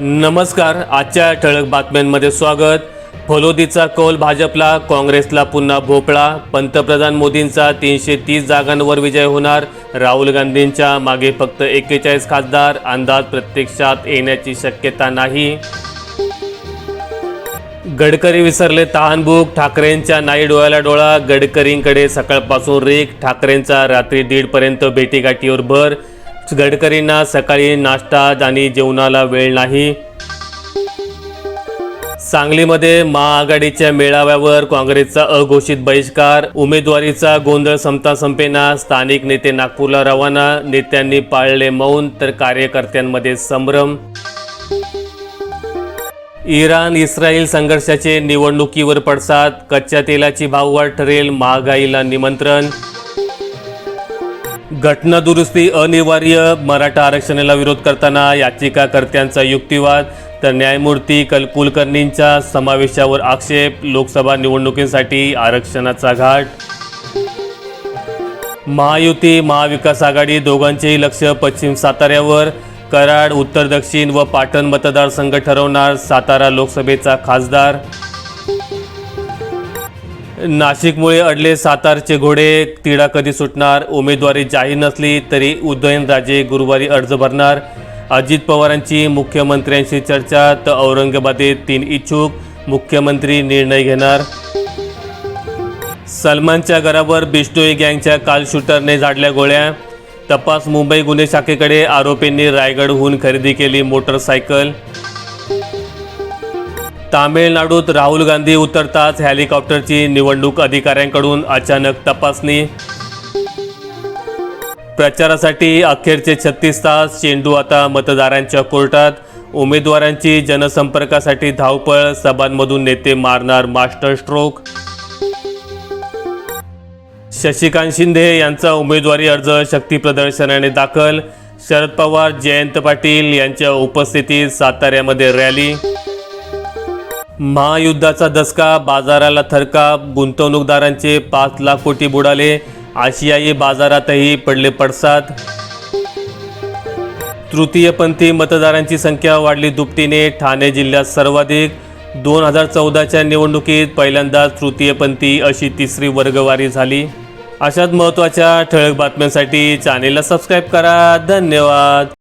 नमस्कार आजच्या ठळक बातम्यांमध्ये स्वागत. फलोदीचा कौल भाजपला काँग्रेसला पुन्हा भोपळा. पंतप्रधान मोदींचा तीनशे तीस जागांवर विजय होणार. राहुल गांधींच्या मागे फक्त एक्केचाळीस खासदार. अंदाज प्रत्यक्षात येण्याची शक्यता नाही. गडकरी विसरले तहानभूक. ठाकरेंच्या नाही डोळ्याला डोळा. गडकरींकडे सकाळपासून रेख ठाकरेंचा रात्री दीडपर्यंत भेटीगाठीवर भर. गडकरींना सकाळी नाश्ता आणि जेवणाला वेळ नाही. सांगलीमध्ये महाआघाडीच्या मेळाव्यावर काँग्रेसचा अघोषित बहिष्कार उमेदवारीचा गोंधळ संपता संपेना स्थानिक नेते नागपूरला रवाना नेत्यांनी पाळले मौन तर कार्यकर्त्यांमध्ये संभ्रम. इराण इस्रायल संघर्षाचे निवडणुकीवर पडसाद कच्च्या तेलाची भाववाढ ठरेल महागाईला निमंत्रण. घटनादुरुस्ती अनिवार्य मराठा आरक्षणाला विरोध करताना याचिकाकर्त्यांचा युक्तिवाद तर न्यायमूर्ती कल कुलकर्णींच्या समावेशावर आक्षेप लोकसभा निवडणुकीसाठी आरक्षणाचा घाट. महायुती महाविकास आघाडी दोघांचेही लक्ष पश्चिम साताऱ्यावर. कराड उत्तर दक्षिण व पाटण मतदारसंघ ठरवणार सातारा लोकसभेचा खासदार. नाशिकमुळे अडले सातारचे घोडे तिढा कधी सुटणार उमेदवारी जाहीर नसली तरी उदयनराजे गुरुवारी अर्ज भरणार. अजित पवारांची मुख्यमंत्र्यांशी चर्चा तर औरंगाबादेत तीन इच्छुक मुख्यमंत्री निर्णय घेणार. सलमानच्या घरावर बिष्टोई गँगच्या काल शूटरने झाडल्या गोळ्या. तपास मुंबई गुन्हे शाखेकडे आरोपींनी रायगडहून खरेदी केली मोटरसायकल. तामिळनाडूत राहुल गांधी उतरताच हेलिकॉप्टरची निवडणूक अधिकाऱ्यांकडून अचानक तपासणी. प्रचारासाठी अखेरचे छत्तीस तास चेंडू आता मतदारांच्या कोर्टात. उमेदवारांची जनसंपर्कासाठी धावपळ सभांमधून नेते मारणार मास्टर स्ट्रोक शशिकांत शिंदे यांचा उमेदवारी अर्ज शक्ती प्रदर्शनाने दाखल. शरद पवार जयंत पाटील यांच्या उपस्थितीत साताऱ्यामध्ये रॅली. महायुद्धाचा दसका बाजाराला थरका गुंतवणूकदारांचे पाच लाख कोटी बुडाले आशियाई बाजारातही पडले पडसाद. तृतीयपंथी मतदारांची संख्या वाढली दुपटीने ठाणे जिल्ह्यात सर्वाधिक. दोन हजार चौदाच्या निवडणुकीत पहिल्यांदाच तृतीयपंथी अशी तिसरी वर्गवारी झाली. अशाच महत्त्वाच्या ठळक बातम्यांसाठी चॅनेलला सबस्क्राईब करा. धन्यवाद.